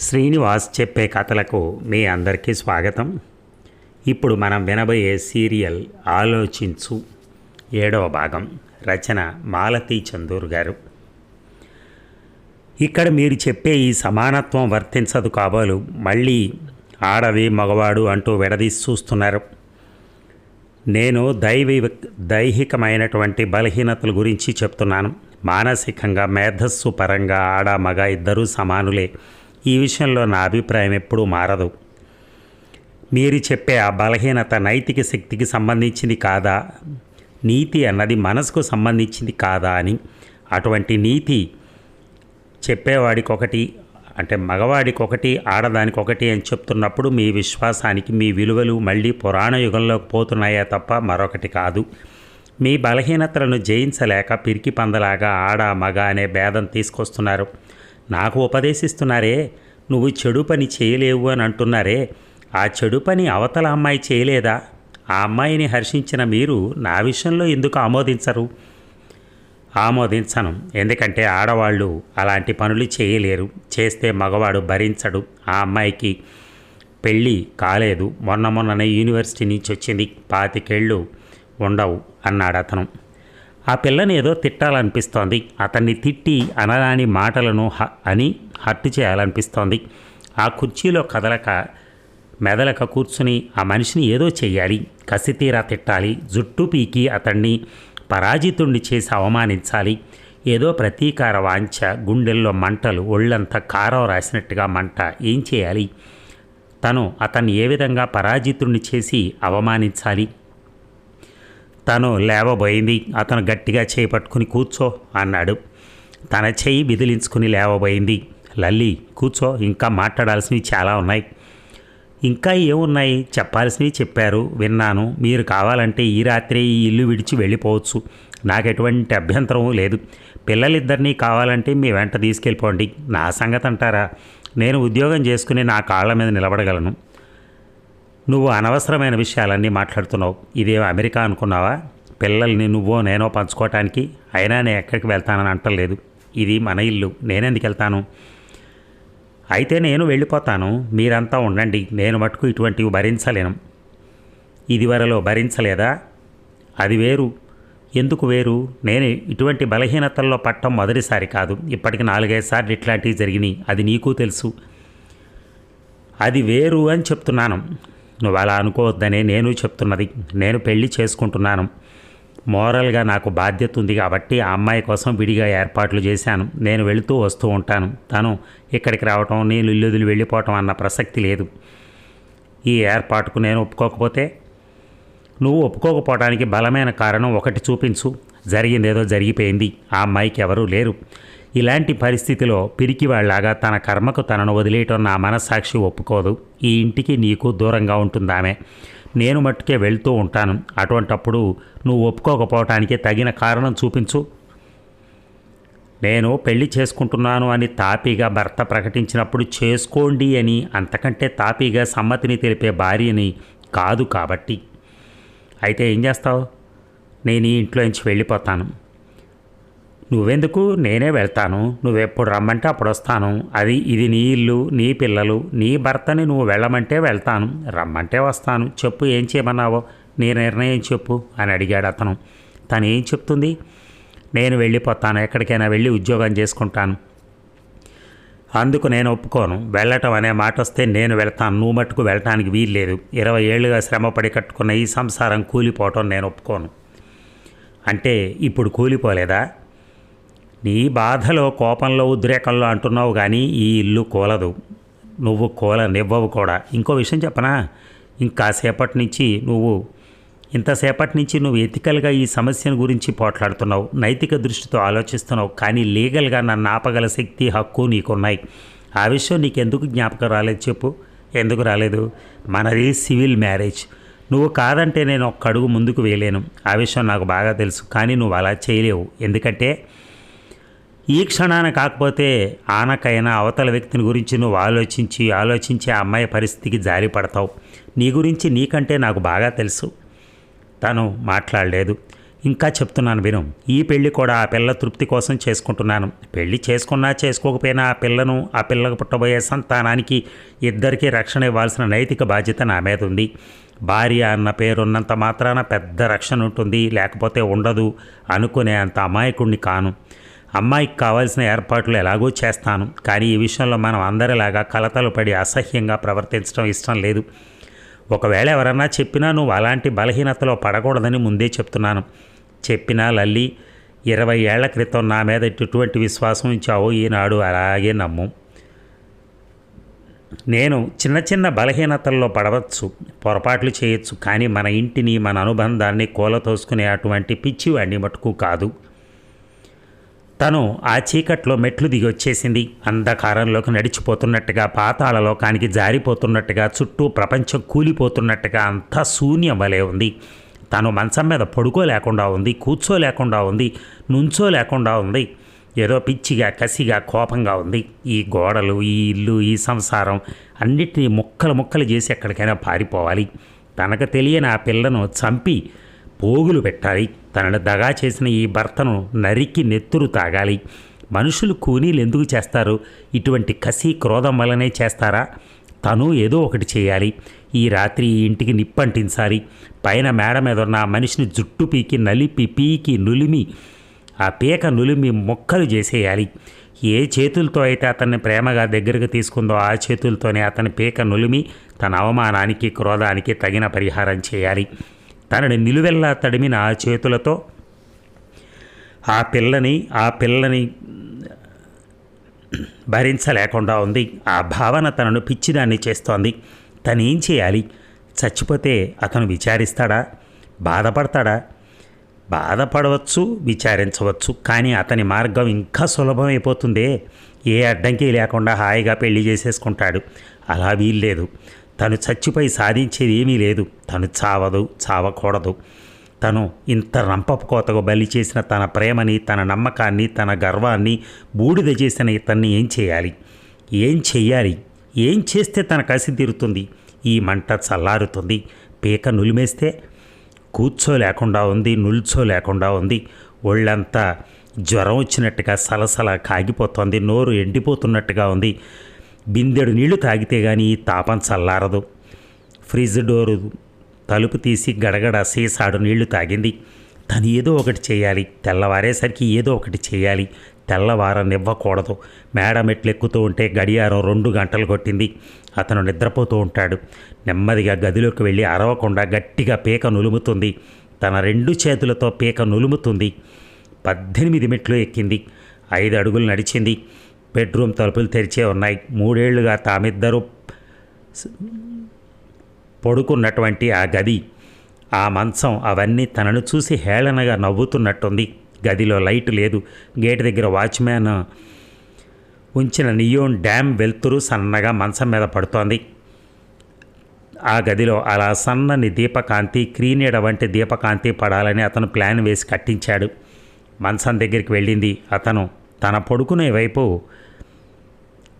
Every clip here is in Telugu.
శ్రీనివాస్ చెప్పే కథలకు మీ అందరికీ స్వాగతం. ఇప్పుడు మనం వినబోయే సీరియల్ ఆలోచించు. ఏడవ భాగం రచన మాలతీ చందూర్ గారు. ఇక్కడ మీరు చెప్పే ఈ సమానత్వం వర్తించదు కాబోలు మళ్ళీ ఆడది మగవాడు అంటూ విడదీసి చూస్తున్నారు. నేను దైవి దైహికమైనటువంటి బలహీనతల గురించి చెప్తున్నాను. మానసికంగా మేధస్సు పరంగా ఆడ మగ ఇద్దరూ సమానులే. ఈ విషయంలో నా అభిప్రాయం ఎప్పుడూ మారదు. మీరు చెప్పే ఆ బలహీనత నైతిక శక్తికి సంబంధించింది కాదా? నీతి అన్నది మనసుకు సంబంధించింది కాదా అని. అటువంటి నీతి చెప్పేవాడికి ఒకటి అంటే మగవాడికి ఒకటి ఆడదానికి ఒకటి అని చెప్తున్నప్పుడు మీ విశ్వాసానికి మీ విలువలు మళ్ళీ పురాణ యుగంలోకి పోతున్నాయా తప్ప మరొకటి కాదు. మీ బలహీనతలను జయించలేక పిరికి పందలాగా ఆడ మగ అనే భేదం తీసుకొస్తున్నారు. నాకు ఉపదేశిస్తున్నారే నువ్వు చెడు పని చేయలేవు అని అంటున్నారే ఆ చెడు పని అవతల అమ్మాయి చేయలేదా? ఆ అమ్మాయిని హర్షించిన మీరు నా విషయంలో ఎందుకు ఆమోదించరు? ఆమోదించను ఎందుకంటే ఆడవాళ్ళు అలాంటి పనులు చేయలేరు చేస్తే మగవాడు భరించడు ఆ అమ్మాయికి పెళ్ళి కాలేదు మొన్న మొన్ననే యూనివర్సిటీ నుంచి వచ్చింది పాతికేళ్ళు ఉండవు అన్నాడు అతను ఆ పిల్లని ఏదో తిట్టాలనిపిస్తోంది. అతన్ని తిట్టి అనరాని మాటలను హ అని హట్టు చేయాలనిపిస్తోంది. ఆ కుర్చీలో కదలక మెదలక కూర్చుని ఆ మనిషిని ఏదో చెయ్యాలి. కసితీరా తిట్టాలి. జుట్టు పీకి అతన్ని పరాజితుణ్ణి చేసి అవమానించాలి. ఏదో ప్రతీకార వాంఛ గుండెల్లో మంటలు ఒళ్ళంతా కారం రాసినట్టుగా మంట. ఏం చేయాలి? తను అతన్ని ఏ విధంగా పరాజితుణ్ణి చేసి అవమానించాలి? తను లేవబోయింది. అతను గట్టిగా చేయి పట్టుకుని కూర్చో అన్నాడు. తన చేయి విదిలించుకుని లేవబోయింది. లల్లి కూర్చో ఇంకా మాట్లాడాల్సినవి చాలా ఉన్నాయి. ఇంకా ఏమున్నాయి? చెప్పాల్సినవి చెప్పారు. విన్నాను. మీరు కావాలంటే ఈ రాత్రి ఈ ఇల్లు విడిచి వెళ్ళిపోవచ్చు. నాకు ఎటువంటి అభ్యంతరం లేదు. పిల్లలిద్దరినీ కావాలంటే మీ వెంట తీసుకెళ్ళిపోండి. నా సంగతి అంటారా నేను ఉద్యోగం చేసుకుని నా కాళ్ళ మీద నిలబడగలను. నువ్వు అనవసరమైన విషయాలన్నీ మాట్లాడుతున్నావు. ఇదేం అమెరికా అనుకున్నావా? పిల్లల్ని నువ్వో నేనో పంచుకోవటానికి అయినా నేను ఎక్కడికి వెళ్తానని అంటలేదు ఇది మన ఇల్లు. నేనెందుకు వెళ్తాను? అయితే నేను వెళ్ళిపోతాను. మీరంతా ఉండండి. నేను మటుకు ఇటువంటివి భరించలేను. ఇదివరలో భరించలేదా? అది వేరు. ఎందుకు వేరు? నేను ఇటువంటి బలహీనతల్లో పట్టం మొదటిసారి కాదు. ఇప్పటికి నాలుగైదు సార్లు ఇట్లాంటివి జరిగినాయి. అది నీకు తెలుసు. అది వేరు అని చెప్తున్నాను. నువ్వు అలా అనుకోవద్దనే నేను చెప్తున్నది. నేను పెళ్ళి చేసుకుంటున్నాను. మోరల్గా నాకు బాధ్యత ఉంది కాబట్టి ఆ అమ్మాయి కోసం విడిగా ఏర్పాట్లు చేశాను. నేను వెళుతూ వస్తూ ఉంటాను. తను ఇక్కడికి రావటం నేను ఇల్లు వెళ్ళిపోవటం అన్న ప్రసక్తి లేదు. ఈ ఏర్పాటుకు నేను ఒప్పుకోకపోతే? నువ్వు ఒప్పుకోకపోవడానికి బలమైన కారణం ఒకటి చూపించు. జరిగిందేదో జరిగిపోయింది. ఆ అమ్మాయికి ఎవరూ లేరు. ఇలాంటి పరిస్థితిలో పిరికివాళ్ళాగా తన కర్మకు తనను వదిలేయటం నా మనస్సాక్షి ఒప్పుకోదు. ఈ ఇంటికి నీకు దూరంగా ఉంటుందామె. నేను మట్టుకే వెళ్తూ ఉంటాను. అటువంటప్పుడు నువ్వు ఒప్పుకోకపోవటానికి తగిన కారణం చూపించు. నేను పెళ్ళి చేసుకుంటున్నాను అని తాపీగా భర్త ప్రకటించినప్పుడు చేసుకోండి అని అంతకంటే తాపీగా సమ్మతిని తెలిపే భార్యని కాదు కాబట్టి. అయితే ఏం చేస్తావు? నేను ఈ ఇంట్లో నుంచి వెళ్ళిపోతాను. నువ్వెందుకు? నేనే వెళ్తాను. నువ్వెప్పుడు రమ్మంటే అప్పుడు వస్తాను అది ఇది నీ ఇల్లు నీ పిల్లలు నీ భర్తని నువ్వు వెళ్ళమంటే వెళ్తాను. రమ్మంటే వస్తాను. చెప్పు ఏం చేయమన్నావో? నీ నిర్ణయం చెప్పు అని అడిగాడు అతను. తను ఏం చెప్తుంది? నేను వెళ్ళిపోతాను. ఎక్కడికైనా వెళ్ళి ఉద్యోగం చేసుకుంటాను. అందుకు నేను ఒప్పుకోను. వెళ్ళటం అనే మాట వస్తే నేను వెళ్తాను. నువ్వు మట్టుకు వెళ్ళటానికి వీల్లేదు. ఇరవై ఏళ్ళుగా శ్రమపడి కట్టుకున్న ఈ సంసారం కూలిపోవటం నేను ఒప్పుకోను. అంటే ఇప్పుడు కూలిపోలేదా? నీ బాధలో కోపంలో ఉద్రేకంలో అంటున్నావు కానీ ఈ ఇల్లు కూలదు. నువ్వు కూలనివ్వవు కూడా. ఇంకో విషయం చెప్పనా? ఇంకాసేపటి నుంచి నువ్వు ఇంతసేపటి నుంచి నువ్వు ఎథికల్గా ఈ సమస్యను గురించి పోట్లాడుతున్నావు. నైతిక దృష్టితో ఆలోచిస్తున్నావు. కానీ లీగల్గా నన్ను ఆపగల శక్తి హక్కు నీకున్నాయి. ఆ విషయం నీకు ఎందుకు జ్ఞాపకం రాలేదు చెప్పు. ఎందుకు రాలేదు? మనది సివిల్ మ్యారేజ్. నువ్వు కాదంటే నేను ఒక్క అడుగు ముందుకు వేయలేను. ఆ విషయం నాకు బాగా తెలుసు. కానీ నువ్వు అలా చేయలేవు. ఎందుకంటే ఈ క్షణాన కాకపోతే ఆనకైనా అవతల వ్యక్తిని గురించి నువ్వు ఆలోచించి ఆలోచించి ఆ అమ్మాయి పరిస్థితికి జారి పడతావు. నీ గురించి నీకంటే నాకు బాగా తెలుసు. తను మాట్లాడలేదు. ఇంకా చెప్తున్నాను విను. ఈ పెళ్ళి కూడా ఆ పిల్ల తృప్తి కోసం చేసుకుంటున్నాను. పెళ్ళి చేసుకున్నా చేసుకోకపోయినా ఆ పిల్లను ఆ పిల్లకు పుట్టబోయే సంతానానికి ఇద్దరికీ రక్షణ ఇవ్వాల్సిన నైతిక బాధ్యత నా మీద ఉంది. భార్య అన్న పేరున్నంత మాత్రాన పెద్ద రక్షణ ఉంటుంది. లేకపోతే ఉండదు అనుకునే అంత అమాయకుణ్ణి కాను. అమ్మాయికి కావాల్సిన ఏర్పాట్లు ఎలాగో చేస్తాను. కానీ ఈ విషయంలో మనం అందరిలాగా కలతలు పడి అసహ్యంగా ప్రవర్తించడం ఇష్టం లేదు. ఒకవేళ ఎవరన్నా చెప్పినా నువ్వు అలాంటి బలహీనతలో పడకూడదని ముందే చెప్తున్నాను. చెప్పినా లల్లి ఇరవై ఏళ్ళ క్రితం నా మీద ఎటువంటి విశ్వాసం ఇచ్చావో ఈనాడు అలాగే నమ్ము. నేను చిన్న చిన్న బలహీనతల్లో పడవచ్చు పొరపాట్లు చేయొచ్చు కానీ మన ఇంటిని మన అనుబంధాన్ని కూలతోసుకునే అటువంటి పిచ్చివాడిని మటుకు కాదు. తను ఆ చీకట్లో మెట్లు దిగి వచ్చేసింది. అంధకారంలోకి నడిచిపోతున్నట్టుగా పాతాళలోకానికి జారిపోతున్నట్టుగా చుట్టూ ప్రపంచం కూలిపోతున్నట్టుగా అంతా శూన్యం వలె ఉంది. తను మంచం మీద పడుకోలేకుండా ఉంది కూర్చోలేకుండా ఉంది నుంచోలేకుండా ఉంది. ఏదో పిచ్చిగా కసిగా కోపంగా ఉంది. ఈ గోడలు ఈ ఇల్లు ఈ సంసారం అన్నిటినీ ముక్కలు ముక్కలు చేసి ఎక్కడికైనా పారిపోవాలి. తనకు తెలియని ఆ పిల్లను చంపి పోగులు పెట్టాలి. తనను దగా చేసిన ఈ భర్తను నరికి నెత్తురు తాగాలి. మనుషులు కూనీలు ఎందుకు చేస్తారు? ఇటువంటి కసి క్రోధం వల్లనే చేస్తారా? తను ఏదో ఒకటి చేయాలి. ఈ రాత్రి ఈ ఇంటికి నిప్పంటించాలి. పైన మేడ మీద ఉన్న ఆ మనిషిని జుట్టు పీకి నలిపి పీకి నులిమి ఆ పీక నులిమి మొక్కలు చేసేయాలి. ఏ చేతులతో అయితే అతన్ని ప్రేమగా దగ్గరకు తీసుకుందో ఆ చేతులతోనే అతని పీక నులిమి తన అవమానానికి క్రోధానికి తగిన పరిహారం చేయాలి. తనని నిలువెల్లా తడిమిన ఆ చేతులతో ఆ పిల్లని ఆ పిల్లని భరించలేకుండా ఉంది. ఆ భావన తనను పిచ్చిదాన్ని చేస్తోంది. తను ఏం చేయాలి? చచ్చిపోతే అతను విచారిస్తాడా? బాధపడతాడా? బాధపడవచ్చు విచారించవచ్చు కానీ అతని మార్గం ఇంకా సులభమైపోతుందే. ఏ అడ్డంకి లేకుండా హాయిగా పెళ్ళి చేసేసుకుంటాడు. అలా వీల్లేదు. తను చచ్చిపోయి సాధించేది ఏమీ లేదు. తను చావదు చావకూడదు. తను ఇంత రంపపు కోతకు బలి చేసిన తన ప్రేమని తన నమ్మకాన్ని తన గర్వాన్ని బూడిద చేసిన ఇతన్ని ఏం చేయాలి? ఏం చెయ్యాలి? ఏం చేస్తే తన కసి తీరుతుంది? ఈ మంట చల్లారుతుంది. పీక నులిమేస్తే కూర్చోలేకుండా ఉంది నుల్చోలేకుండా ఉంది. ఒళ్ళంతా జ్వరం వచ్చినట్టుగా సలసల కాగిపోతోంది నోరు ఎండిపోతున్నట్టుగా ఉంది. బిందెడు నీళ్ళు తాగితే కానీ తాపం చల్లారదు. ఫ్రిడ్జ్ డోరు తలుపు తీసి గడగడ సీసాడు నీళ్ళు తాగింది. తను ఏదో ఒకటి చేయాలి. తెల్లవారేసరికి ఏదో ఒకటి చేయాలి. తెల్లవారనివ్వకూడదు మేడ మెట్లు ఎక్కుతూ ఉంటే గడియారం రెండు గంటలు కొట్టింది. అతను నిద్రపోతూ ఉంటాడు. నెమ్మదిగా గదిలోకి వెళ్ళి అరవకుండా గట్టిగా పీక నులుముతుంది. తన రెండు చేతులతో పీక నులుముతుంది. పద్దెనిమిది మెట్లు ఎక్కింది. ఐదు అడుగులు నడిచింది. బెడ్రూమ్ తలుపులు తెరిచే ఉన్నాయి. మూడేళ్ళుగా తామిద్దరూ పడుకున్నటువంటి ఆ గది ఆ మంచం అవన్నీ తనను చూసి హేళనగా నవ్వుతున్నట్టుంది. గదిలో లైట్ లేదు. గేట్ దగ్గర వాచ్మ్యాన్ ఉంచిన నియోన్ డ్యామ్ వెలుతురు సన్నగా మంచం మీద పడుతోంది. ఆ గదిలో అలా సన్నని దీపకాంతి క్రీనీడ వంటి దీపకాంతి పడాలని అతను ప్లాన్ వేసి కట్టించాడు. మంచం దగ్గరికి వెళ్ళింది. అతను తన పడుకునే వైపు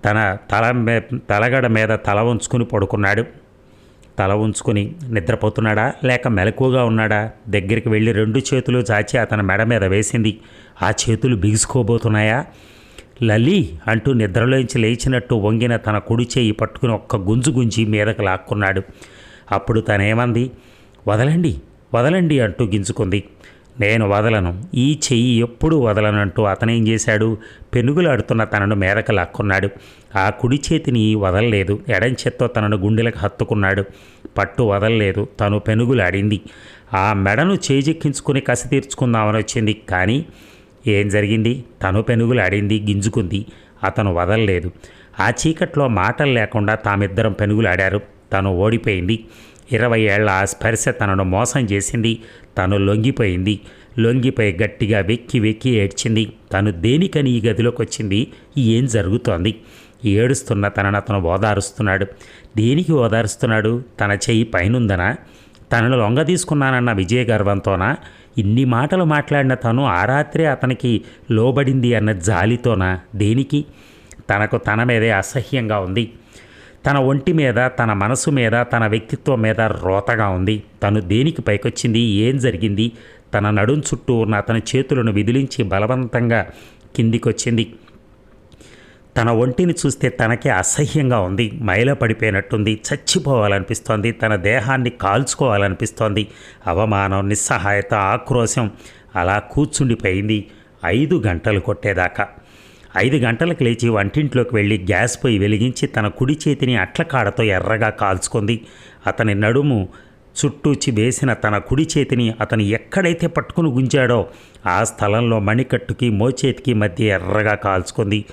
తన తల మే తలగడ మీద తల ఉంచుకుని పడుకున్నాడు. తల ఉంచుకుని నిద్రపోతున్నాడా? లేక మెలకువగా ఉన్నాడా? దగ్గరికి వెళ్ళి రెండు చేతులు చాచి అతని మెడ మీద వేసింది. ఆ చేతులు బిగుసుకోబోతున్నాయా? లలి అంటూ నిద్రలోంచి లేచినట్టు వంగిన తన కుడి చేయి పట్టుకుని ఒక్క గుంజు గుంజి మీదకు లాక్కున్నాడు. అప్పుడు తనేమంది? వదలండి వదలండి అంటూ గింజుకుంది. నేను వదలను. ఈ చెయ్యి ఎప్పుడు వదలనంటూ అతనేం చేశాడు? పెనుగులాడుతున్న తనను మేదకు లాక్కున్నాడు. ఆ కుడి చేతిని వదలలేదు. ఎడం చేత్తో తనను గుండెలకు హత్తుకున్నాడు. పట్టు వదలలేదు. తను పెనుగులాడింది. ఆ మెడను చేజెక్కించుకుని కసి తీర్చుకుందామని వచ్చింది. కానీ ఏం జరిగింది? తను పెనుగులాడింది గింజుకుంది. అతను వదలలేదు. ఆ చీకట్లో మాటలు లేకుండా తామిద్దరం పెనుగులాడారు. తను ఓడిపోయింది. ఇరవై ఏళ్ళ ఆ స్పర్శ తనను మోసం చేసింది. తను లొంగిపోయింది. లొంగిపోయి గట్టిగా వెక్కి వెక్కి ఏడ్చింది. తను దేనికని ఈ గదిలోకి వచ్చింది ఏం జరుగుతోంది? ఏడుస్తున్న తనను అతను ఓదారుస్తున్నాడు. దేనికి ఓదారుస్తున్నాడు? తన చెయ్యి పైనుందనా? తనను లొంగ తీసుకున్నానన్న విజయ గర్వంతోనా ఇన్ని మాటలు మాట్లాడిన తను ఆ రాత్రే అతనికి లోబడింది అన్న జాలితోనా? దేనికి? తనకు తన మీదే అసహ్యంగా ఉంది. తన ఒంటి మీద తన మనసు మీద తన వ్యక్తిత్వం మీద రోతగా ఉంది. తను దేనికి పైకొచ్చింది? ఏం జరిగింది? తన నడుం చుట్టూ ఉన్న అతని చేతులను విదిలించి బలవంతంగా కిందికొచ్చింది. తన ఒంటిని చూస్తే తనకే అసహ్యంగా ఉంది. మైల పడిపోయినట్టుంది. చచ్చిపోవాలనిపిస్తోంది. తన దేహాన్ని కాల్చుకోవాలనిపిస్తోంది. అవమానం నిస్సహాయత ఆక్రోశం అలా కూర్చుండిపోయింది. ఐదు గంటలు కొట్టేదాకా. ఐదు గంటలకు లేచి వంటింట్లోకి వెళ్ళి గ్యాస్ పొయ్యి వెలిగించి తన కుడి చేతిని అట్ల కాడతో ఎర్రగా కాల్చుకుంది. అతని నడుము చుట్టూచి వేసిన తన కుడి చేతిని అతను ఎక్కడైతే పట్టుకుని గుంజాడో ఆ స్థలంలో మణికట్టుకి మోచేతికి మధ్య ఎర్రగా కాల్చుకుంది.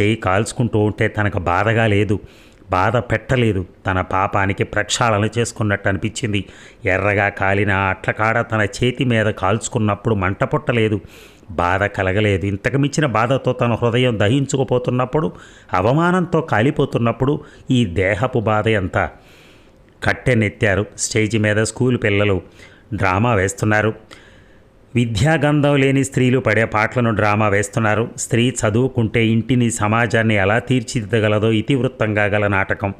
చేయి కాల్చుకుంటూ ఉంటే తనకు బాధగా లేదు. బాధ పెట్టలేదు. తన పాపానికి ప్రక్షాళన చేసుకున్నట్టు అనిపించింది. ఎర్రగా కాలిన అట్లకాడ తన చేతి మీద కాల్చుకున్నప్పుడు మంట పుట్టలేదు. బాధ కలగలేదు. ఇంతకు మించిన బాధతో తన హృదయం దహించుకుపోతున్నప్పుడు అవమానంతో కాలిపోతున్నప్పుడు ఈ దేహపు బాధ ఎంత? కట్టెనెత్తారు స్టేజ్ మీద స్కూల్ పిల్లలు. డ్రామా వేస్తున్నారు. విద్యాగంధం లేని స్త్రీలు పడే పాటలను డ్రామా వేస్తున్నారు. స్త్రీ చదువుకుంటే ఇంటిని సమాజాన్ని ఎలా తీర్చిదిద్దగలదో ఇతివృత్తంగా గల నాటకం.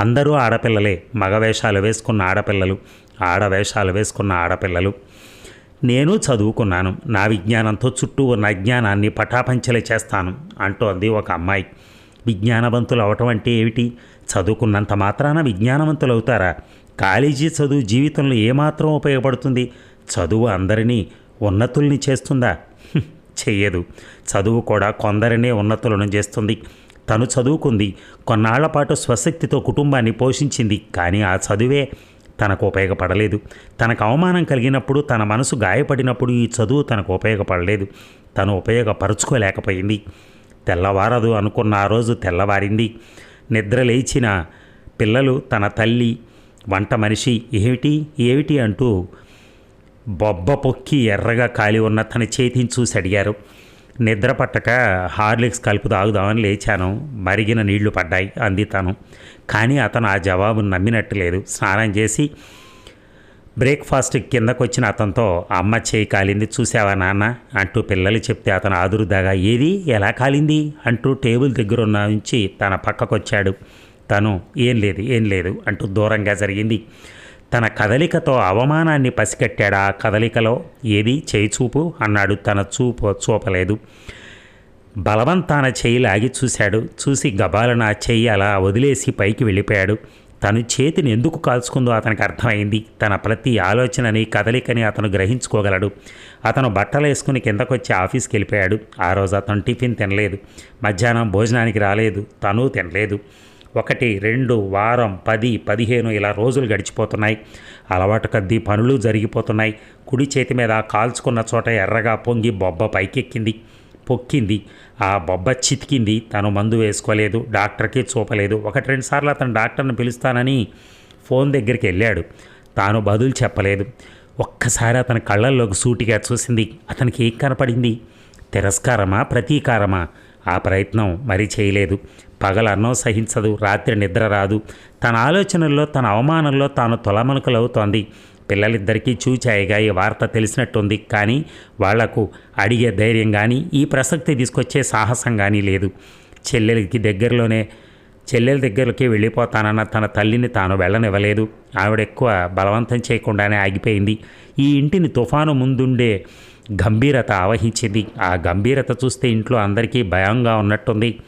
అందరూ ఆడపిల్లలే. మగవేషాలు వేసుకున్న ఆడపిల్లలు. ఆడవేషాలు వేసుకున్న ఆడపిల్లలు. నేను చదువుకున్నాను. నా విజ్ఞానంతో చుట్టూ ఉన్న అజ్ఞానాన్ని పటాపంచలే చేస్తాను అంటోంది ఒక అమ్మాయి. విజ్ఞానవంతులు అవటం అంటే ఏమిటి? చదువుకున్నంత మాత్రాన విజ్ఞానవంతులు అవుతారా? కాలేజీ చదువు జీవితంలో ఏమాత్రం ఉపయోగపడుతుంది? చదువు అందరినీ ఉన్నతుల్ని చేస్తుందా? చెయ్యదు. చదువు కూడా కొందరినే ఉన్నతులను చేస్తుంది. తను చదువుకుంది కొన్నాళ్ళ పాటు స్వశక్తితో కుటుంబాన్ని పోషించింది. కానీ ఆ చదువే తనకు ఉపయోగపడలేదు. తనకు అవమానం కలిగినప్పుడు తన మనసు గాయపడినప్పుడు ఈ చదువు తనకు ఉపయోగపడలేదు. తను ఉపయోగపరుచుకోలేకపోయింది. తెల్లవారదు అనుకున్న ఆ రోజు తెల్లవారింది. నిద్ర లేచిన పిల్లలు తన తల్లి వంట మనిషి ఏమిటి? ఏమిటి? అంటూ బొబ్బ పొక్కి ఎర్రగా కాలి ఉన్న తన చేతిని చూసి అడిగారు. నిద్ర పట్టక హార్లిక్స్ కలుపు తాగుదామని లేచాను. మరిగిన నీళ్ళు పడ్డాయి అంది తను. కానీ అతను ఆ జవాబును నమ్మినట్టు లేదు. స్నానం చేసి బ్రేక్ఫాస్ట్ కిందకొచ్చిన అతనితో అమ్మ చేయి కాలింది చూసావా నాన్న? అంటూ పిల్లలు చెప్తే అతను ఆదురుదాగా ఏది? ఎలా కాలింది? అంటూ టేబుల్ దగ్గర ఉన్న నుంచి తన పక్కకొచ్చాడు. తను ఏం లేదు ఏం లేదు అంటూ దూరంగా జరిగింది. తన కదలికతో అవమానాన్ని పసికట్టాడు ఆ కదలికలో ఏది చేయి చూపు అన్నాడు తన చూపు చూపలేదు. బలవంతాన చేయి లాగి చూశాడు. చూసి గబాలన చెయ్యి అలా వదిలేసి పైకి వెళ్ళిపోయాడు. తను చేతిని ఎందుకు కాల్చుకుందో అతనికి అర్థమైంది. తన ప్రతి ఆలోచనని కదలికని అతను గ్రహించుకోగలడు. అతను బట్టలు వేసుకుని కిందకొచ్చి ఆఫీస్కి వెళ్ళిపోయాడు ఆ రోజు అతను టిఫిన్ తినలేదు. మధ్యాహ్నం భోజనానికి రాలేదు. తను తినలేదు. ఒకటి రెండు వారం పది పదిహేను ఇలా రోజులు గడిచిపోతున్నాయి. అలవాటు కద్ది పనులు జరిగిపోతున్నాయి. కుడి చేతి మీద కాల్చుకున్న చోట ఎర్రగా పొంగి బొబ్బ పైకెక్కింది. పొక్కింది. ఆ బొబ్బ చితికింది. తను మందు వేసుకోలేదు. డాక్టర్కి చూపలేదు. ఒకటి రెండు సార్లు అతను డాక్టర్ని పిలుస్తానని ఫోన్ దగ్గరికి వెళ్ళాడు. తాను బదులు చెప్పలేదు. ఒక్కసారి అతని కళ్ళల్లోకి సూటిగా చూసింది. అతనికి ఏం కనపడింది? తిరస్కారమా? ప్రతీకారమా? ఆ ప్రయత్నం మరీ చేయలేదు. పగలు అన్నం సహించదు రాత్రి నిద్ర రాదు. తన ఆలోచనల్లో తన అవమానంలో తాను తొలమనుకలవుతోంది. పిల్లలిద్దరికీ చూచాయిగా ఈ వార్త తెలిసినట్టుంది. కానీ వాళ్ళకు అడిగే ధైర్యం కానీ ఈ ప్రసక్తి తీసుకొచ్చే సాహసం కానీ లేదు. చెల్లెలికి దగ్గరలోనే చెల్లెల దగ్గరికి వెళ్ళిపోతానన్న తన తల్లిని తాను వెళ్ళనివ్వలేదు. ఆవిడ ఎక్కువ బలవంతం చేయకుండానే ఆగిపోయింది. ఈ ఇంటిని తుఫాను ముందుండే గంభీరత ఆవహించింది. ఆ గంభీరత చూస్తే ఇంట్లో అందరికీ భయంగా ఉన్నట్టుంది.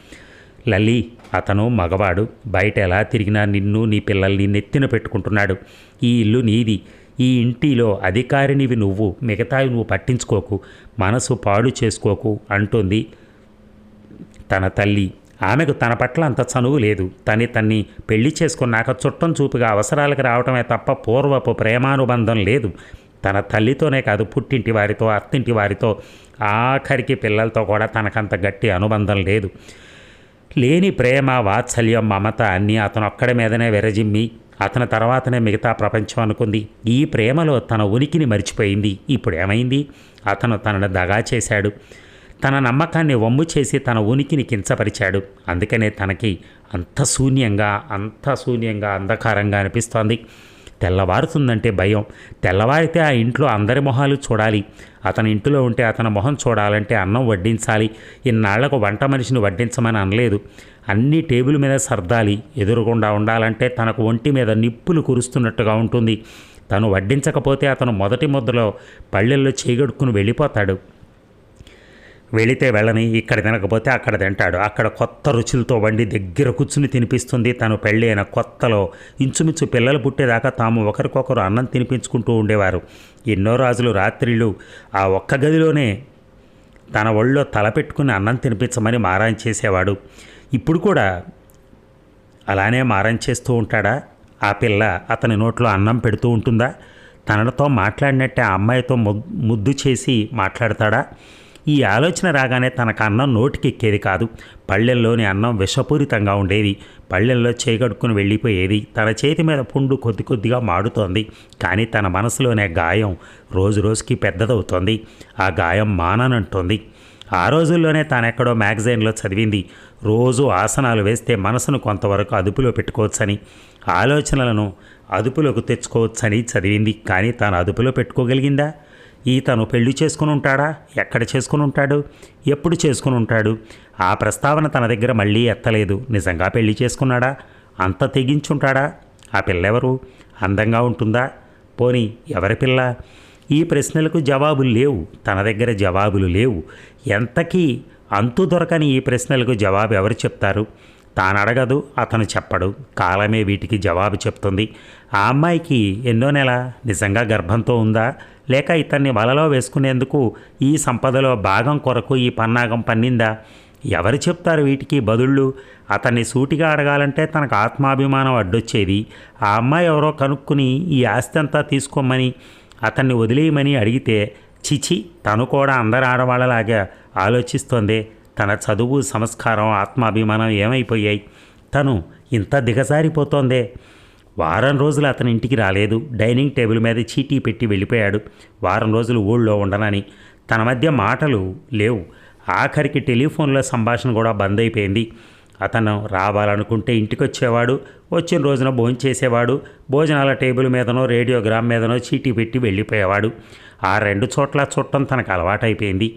లలి అతను మగవాడు. బయట ఎలా తిరిగినా నిన్ను నీ పిల్లల్ని నెత్తిన పెట్టుకుంటున్నాడు. ఈ ఇల్లు నీది. ఈ ఇంటిలో అధికారినివి నువ్వు. మిగతావి నువ్వు పట్టించుకోకు. మనసు పాడు చేసుకోకు అంటుంది తన తల్లి. ఆమెకు తన పట్ల అంత చనువు లేదు. తని తన్ని పెళ్ళి చేసుకున్నాక చుట్టం చూపుగా అవసరాలకు రావటమే తప్ప పూర్వపు ప్రేమానుబంధం లేదు. తన తల్లితోనే కాదు పుట్టింటి వారితో అత్తింటి వారితో ఆఖరికి పిల్లలతో కూడా తనకంత గట్టి అనుబంధం లేదు. లేని ప్రేమ వాత్సల్యం మమత అన్నీ అతను ఒక్కడి మీదనే విరజిమ్మి అతని తర్వాతనే మిగతా ప్రపంచం అనుకుంది. ఈ ప్రేమలో తన ఉనికిని మర్చిపోయింది. ఇప్పుడు ఏమైంది అతను తనను దగా చేశాడు. తన నమ్మకాన్ని వమ్ము చేసి తన ఉనికిని కించపరిచాడు. అందుకనే తనకి అంత శూన్యంగా అంత శూన్యంగా అంధకారంగా అనిపిస్తోంది. తెల్లవారుతుందంటే భయం. తెల్లవారితే ఆ ఇంట్లో అందరి మొహాలు చూడాలి. అతని ఇంటిలో ఉంటే అతని మొహం చూడాలంటే అన్నం వడ్డించాలి. ఇన్నాళ్ళకు వంట మనిషిని వడ్డించమని అనలేదు. అన్ని టేబుల్ మీద సర్దాలి. ఎదురుగుండా ఉండాలంటే తనకు ఒంటి మీద నిప్పులు కురుస్తున్నట్టుగా ఉంటుంది. తను వడ్డించకపోతే అతను మొదటి ముద్దలో పళ్ళెల్లో చేయగడుక్కుని వెళ్ళిపోతాడు. వెళితే వెళ్ళని ఇక్కడ తినకపోతే అక్కడ తింటాడు. అక్కడ కొత్త రుచులతో వండి దగ్గర కూర్చుని తినిపిస్తుంది తను పెళ్ళైన కొత్తలో. ఇంచుమించు పిల్లలు పుట్టేదాకా తాము ఒకరికొకరు అన్నం తినిపించుకుంటూ ఉండేవారు. ఎన్నో రాజులు రాత్రిళ్ళు ఆ ఒక్క గదిలోనే తన ఒళ్ళో తలపెట్టుకుని అన్నం తినిపించమని మారాయం చేసేవాడు. ఇప్పుడు కూడా అలానే మారం చేస్తూ ఉంటాడా? ఆ పిల్ల అతని నోట్లో అన్నం పెడుతూ ఉంటుందా? తనతో మాట్లాడినట్టే ఆ అమ్మాయితో ముద్దు చేసి మాట్లాడతాడా? ఈ ఆలోచన రాగానే తనకు అన్నం నోటికెక్కేది కాదు. పళ్ళెల్లోని అన్నం విషపూరితంగా ఉండేది. పళ్ళెల్లో చేయగడుక్కుని వెళ్ళిపోయేది. తన చేతి మీద పుండు కొద్ది కొద్దిగా మాడుతోంది. కానీ తన మనసులోనే గాయం రోజు రోజుకి పెద్దదవుతోంది. ఆ గాయం మాననంటోంది. ఆ రోజుల్లోనే తానెక్కడో మ్యాగజైన్లో చదివింది. రోజు ఆసనాలు వేస్తే మనసును కొంతవరకు అదుపులో పెట్టుకోవచ్చని ఆలోచనలను అదుపులోకి తెచ్చుకోవచ్చని చదివింది. కానీ తాను అదుపులో పెట్టుకోగలిగిందా? ఈతను పెళ్ళి చేసుకుని ఉంటాడా ఎక్కడ చేసుకుని ఉంటాడు ఎప్పుడు చేసుకుని ఉంటాడు ఆ ప్రస్తావన తన దగ్గర మళ్ళీ ఎత్తలేదు. నిజంగా పెళ్ళి చేసుకున్నాడా? అంత తెగించుంటాడా? ఆ పిల్లెవరు? అందంగా ఉంటుందా? పోని ఎవరి పిల్ల? ఈ ప్రశ్నలకు జవాబులు లేవు. తన దగ్గర జవాబులు లేవు. ఎంతకీ అంతు దొరకని ఈ ప్రశ్నలకు జవాబు ఎవరు చెప్తారు? తాను అడగదు అతను చెప్పడు. కాలమే వీటికి జవాబు చెప్తుంది. ఆ అమ్మాయికి ఎన్నో నెల నిజంగా గర్భంతో ఉందా? లేక ఇతన్ని వలలో వేసుకునేందుకు ఈ సంపదలో భాగం కొరకు ఈ పన్నాగం పన్నిందా? ఎవరు చెప్తారు వీటికి బదుళ్ళు? అతన్ని సూటిగా అడగాలంటే తనకు ఆత్మాభిమానం అడ్డొచ్చేది. ఆ అమ్మాయి ఎవరో కనుక్కుని ఈ ఆస్తి అంతా తీసుకోమని అతన్ని వదిలేయమని అడిగితే చిచి తను కూడా అందరు ఆడవాళ్ళలాగా ఆలోచిస్తోంది. తన చదువు సంస్కారం ఆత్మాభిమానం ఏమైపోయాయి? తను ఇంత దిగజారిపోతోందే. వారం రోజులు అతని ఇంటికి రాలేదు. డైనింగ్ టేబుల్ మీద చీటీ పెట్టి వెళ్ళిపోయాడు. వారం రోజులు ఊళ్ళో ఉండనని. తన మధ్య మాటలు లేవు. ఆఖరికి టెలిఫోన్లో సంభాషణ కూడా బంద్ అయిపోయింది. అతను రావాలనుకుంటే ఇంటికి వచ్చేవాడు వచ్చిన రోజున భోంచేసేవాడు భోజనాల టేబుల్ మీదనో రేడియోగ్రామ్ మీదనో చీటీ పెట్టి వెళ్ళిపోయేవాడు. ఆ రెండు చోట్ల చుట్టం తనకు అలవాటైపోయింది.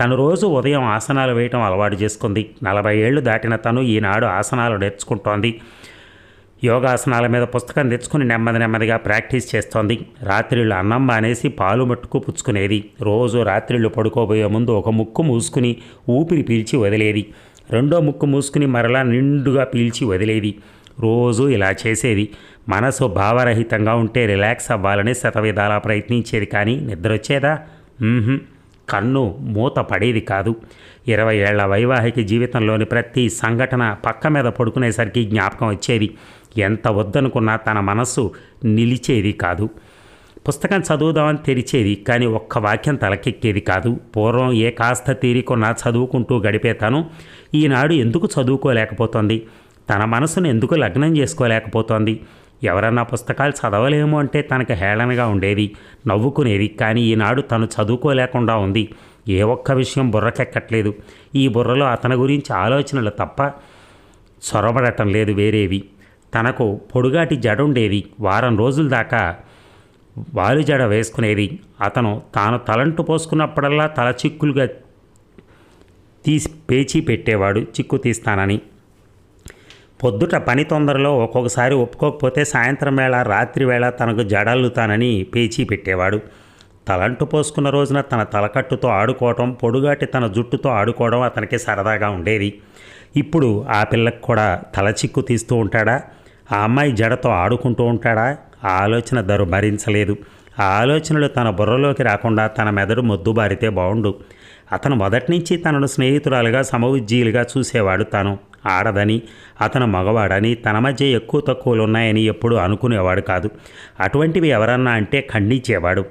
తను రోజు ఉదయం ఆసనాలు వేయటం అలవాటు చేసుకుంది. నలభై ఏళ్ళు దాటిన తను ఈనాడు ఆసనాలు నేర్చుకుంటోంది. యోగాసనాల మీద పుస్తకం తెచ్చుకుని నెమ్మది నెమ్మదిగా ప్రాక్టీస్ చేస్తోంది. రాత్రిళ్ళు అన్నం మానేసి పాలు మట్టుకు పుచ్చుకునేది. రోజు రాత్రిళ్ళు పడుకోబోయే ముందు ఒక ముక్కు మూసుకుని ఊపిరి పీల్చి వదిలేది. రెండో ముక్కు మూసుకుని మరలా నిండుగా పీల్చి వదిలేది. రోజు ఇలా చేసేది. మనసు భావరహితంగా ఉంటే రిలాక్స్ అవ్వాలని శతవిధాలా ప్రయత్నించేది కానీ నిద్ర వచ్చేదా కన్ను మూత పడేది కాదు. ఇరవై ఏళ్ళ వైవాహిక జీవితంలోని ప్రతి సంఘటన పక్క మీద పడుకునేసరికి జ్ఞాపకం వచ్చేది. ఎంత వద్దనుకున్నా తన మనస్సు నిలిచేది కాదు. పుస్తకం చదువుదామని తెరిచేది కానీ ఒక్క వాక్యం తలకెక్కేది కాదు. పూర్వం ఏ కాస్త తీరికున్నా చదువుకుంటూ గడిపేతాను ఈనాడు ఎందుకు చదువుకోలేకపోతోంది? తన మనసును ఎందుకు లగ్నం చేసుకోలేకపోతోంది? ఎవరన్నా పుస్తకాలు చదవలేము అంటే తనకు హేళనగా ఉండేది నవ్వుకునేది కానీ ఈనాడు తను చదువుకోలేకుండా ఉంది. ఏ ఒక్క విషయం బుర్రకెక్కట్లేదు. ఈ బుర్రలో అతని గురించి ఆలోచనలు తప్ప చొరబడటం లేదు వేరేవి. తనకు పొడుగాటి జడ ఉండేది వారం రోజుల దాకా వాలు జడ వేసుకునేది. అతను తాను తలంటు పోసుకున్నప్పుడల్లా తల చిక్కులుగా తీసి పేచీ పెట్టేవాడు చిక్కు తీస్తానని. పొద్దుట పని తొందరలో ఒక్కొక్కసారి ఒప్పుకోకపోతే సాయంత్రం వేళ రాత్రి వేళ తనకు జడల్లుతానని పేచీ పెట్టేవాడు. తలంటు పోసుకున్న రోజున తన తలకట్టుతో ఆడుకోవటం పొడుగాటి తన జుట్టుతో ఆడుకోవడం అతనికి సరదాగా ఉండేది. ఇప్పుడు ఆ పిల్లకు కూడా తల చిక్కు తీస్తూ ఉంటాడా? ఆ అమ్మాయి జడతో ఆడుకుంటూ ఉంటాడా? ఆ ఆలోచన ధరు భరించలేదు. ఆ ఆలోచనలు తన బుర్రలోకి రాకుండా తన మెదడు మొద్దుబారితే బాగుండు అతను మొదటి నుంచి తనను స్నేహితురాలుగా సమవుజ్జీలుగా చూసేవాడు తాను. ఆడదని అతను మగవాడని తన మధ్య ఎక్కువ తక్కువలు ఉన్నాయని ఎప్పుడూ అనుకునేవాడు కాదు. అటువంటివి ఎవరన్నా అంటే ఖండించేవాడు.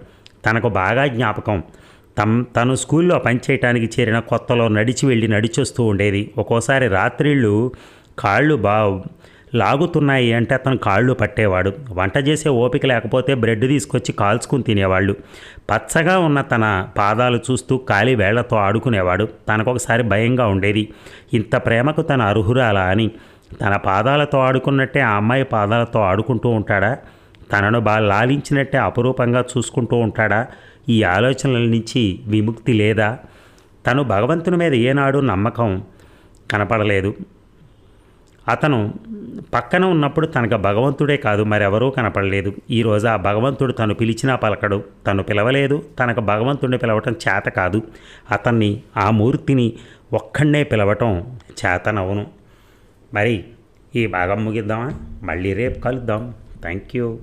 తనకు బాగా జ్ఞాపకం. తమ్ తను స్కూల్లో పనిచేయటానికి చేరిన కొత్తలో నడిచి వెళ్ళి నడిచొస్తూ ఉండేది. ఒక్కోసారి రాత్రిళ్ళు కాళ్ళు బా లాగుతున్నాయి అంటే అతను కాళ్ళు పట్టేవాడు. వంట చేసే ఓపిక లేకపోతే బ్రెడ్ తీసుకొచ్చి కాల్చుకుని తినేవాళ్ళు. పచ్చగా ఉన్న తన పాదాలు చూస్తూ ఖాళీ వేళ్ళతో ఆడుకునేవాడు. తనకొకసారి భయంగా ఉండేది. ఇంత ప్రేమకు తన అర్హురాలా అని. తన పాదాలతో ఆడుకున్నట్టే ఆ అమ్మాయి పాదాలతో ఆడుకుంటూ ఉంటాడా? తనను బాగా లాలించినట్టే అపురూపంగా చూసుకుంటూ ఉంటాడా? ఈ ఆలోచనల నుంచి విముక్తి లేదా? తను భగవంతుని మీద ఏనాడు నమ్మకం కనపడలేదు. అతను పక్కన ఉన్నప్పుడు తనకు భగవంతుడే కాదు మరెవరూ కనపడలేదు. ఈరోజు ఆ భగవంతుడు తను పిలిచినా పలకడు తను పిలవలేదు తనకు భగవంతుడిని పిలవటం చేత కాదు. అతన్ని ఆ మూర్తిని ఒక్కడే పిలవటం చేతనవును. మరి ఈ భాగం ముగిద్దామా? మళ్ళీ రేపు కలుద్దాం. Thank you